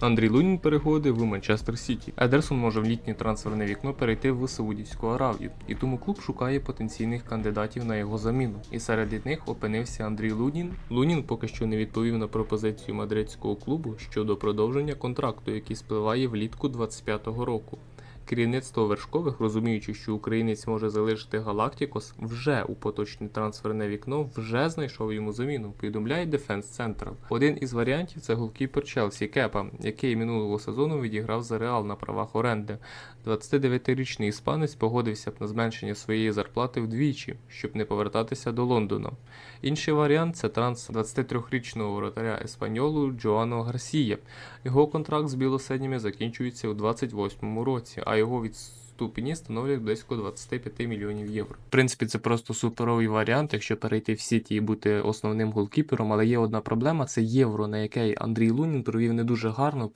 Андрій Лунін переходив в Манчестер Сіті. Едерсон може в літнє трансферне вікно перейти в Саудівську Аравію, і тому клуб шукає потенційних кандидатів на його заміну. І серед них опинився Андрій Лунін. Лунін поки що не відповів на пропозицію мадридського клубу щодо продовження контракту, який спливає влітку 25-го року. Керівництво вершкових, розуміючи, що українець може залишити Галактикос, вже у поточне трансферне вікно вже знайшов йому заміну. Повідомляє Defense Central. Один із варіантів це голкіпер Челсі Кепа, який минулого сезону відіграв за Реал на правах оренди. 29-річний іспанець погодився б на зменшення своєї зарплати вдвічі, щоб не повертатися до Лондона. Інший варіант це транс 23-річного воротаря Еспаньолу Джоано Гарсія. Його контракт з білосиніми закінчується у 28-му році, а його відступні становлять близько 25 мільйонів євро. В принципі, це просто суперовий варіант, якщо перейти в Сіті і бути основним голкіпером, але є одна проблема: це євро, на яке Андрій Лунін провів не дуже гарно.